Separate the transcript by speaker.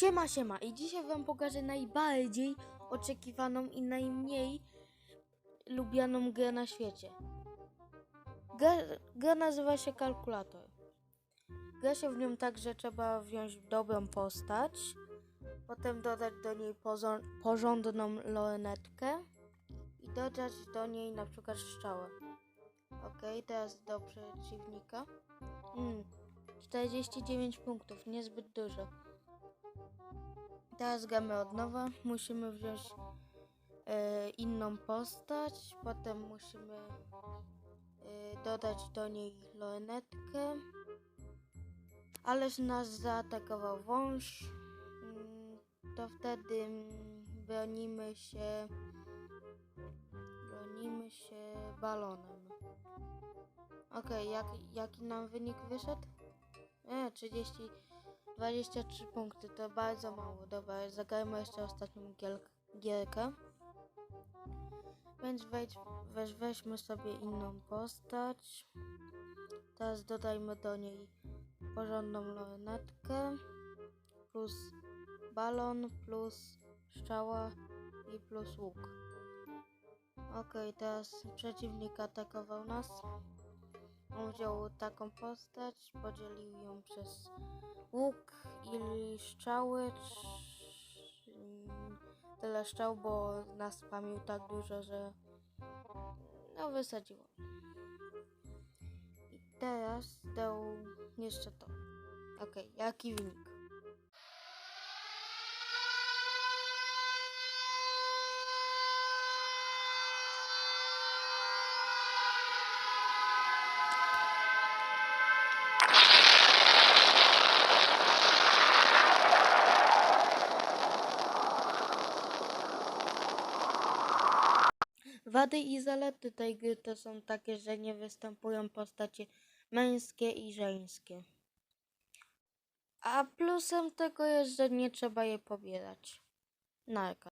Speaker 1: Siema, siema i dzisiaj wam pokażę najbardziej oczekiwaną i najmniej lubianą grę na świecie. Gra, gra nazywa się Kalkulator. Gra się w nią tak, że trzeba wziąć dobrą postać, potem dodać do niej porządną lornetkę i dodać do niej na przykład strzałę. Ok, teraz do przeciwnika. Mm, 49 punktów, niezbyt dużo. Teraz gramy od nowa. Musimy wziąć e, inną postać. Potem musimy e, dodać do niej lornetkę. Ależ nas zaatakował wąż. Mm, To wtedy bronimy się. Bronimy się balonem. Okej, jak, jaki nam wynik wyszedł? E, 30. 23 punkty to bardzo mało. Dobra, zagrajmy jeszcze ostatnią giel- gierkę. Więc weź, weźmy sobie inną postać. Teraz dodajmy do niej porządną lornetkę plus balon plus strzała i plus łuk. Okej, teraz przeciwnik atakował nas. On wziął taką postać, podzielił ją przez łuk i strzały. trz- Tyle strzał, bo nas spamił tak dużo, że no wysadziło. I teraz dał jeszcze to. Okej, jaki wynik? Wady i zalety tej gry to są takie, że nie występują postacie męskie i żeńskie. A plusem tego jest, że nie trzeba je pobierać. Narka.